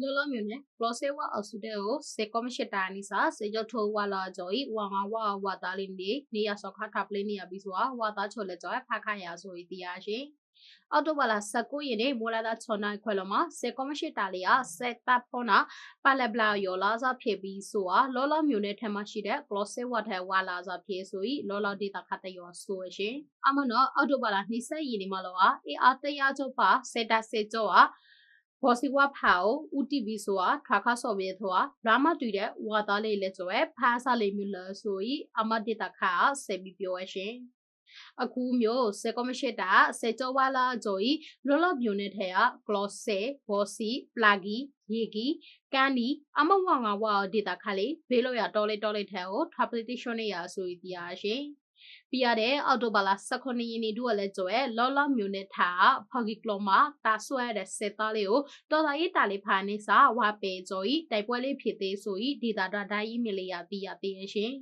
လောလောမျိုးနဲ့ Prosewa အောက်စုတဲ့ကိုစေကောမရှိတာနိစာစေကြထိုးဝါလာကြောဤဝါငါဝါဝါသားလေးနေနေရစောခါထပလေးနေရပြီးစွာဝါသားချိုလက်ကြောဖခါရဆိုဤတရားရှင်အော်တိုဘာလာ19ရက်နေ့မိုလာသာ6နိုင်ခွဲလောမှာစေကောမရှိတာလီယာစက်တပ်ဖောနာပါလက်ဘလာယောလာစာဖြစ်ပြီးဆိုတာလောလောမျိုးနဲ့ထမရှိတဲ့ close what ထဲဝါလာစာဖြစ်ဆိုဤလောလောဒေတာခတ်တရောဆိုရှင်အမနောအော်တိုဘာလာ20ရက်နေ့မှာလောအေအားတရားချုပ်ပါစေတာစေကျော်ဟာ ဘောစီဝါဖောက်ဦးတီဗီဆိုတာခါခါဆော့ဘေးသောရာမတူတဲ့ဝါသားလေးလက်ကျော်ဖားစားလေးမျိုးလဲဆိုဤအမဒေတာခါဆေပြီးပြောရရှင်အခုမျိုးစေကောမရှိတာစေကြောဝါလာဂျိုဤလောလောမျိုးနဲ့ထဲက glosse bossy plagi ရေကီကန်ဒီအမဝငါဝါဒေတာခါလေးဘေးလို့ရတော်လေးတော်လေးထဲကို tabletation နေရဆိုဤတရားရှင် ပြရတဲ့အော်တိုဘာလာ18ရက်နေ့တို့လည်းကြွယ်လောလောမျိုးနဲ့ထားဖော်ဂီကလိုမာတာဆွဲတဲ့စစ်သားလေးကိုတော်သားရေးတာလေးဖာနေစာဝါပေကြော်ဤတိုက်ပွဲလေးဖြစ်သေးဆိုဤဒေတာဒိုင်းအီးမေးလ်ရသိရသေးရှင်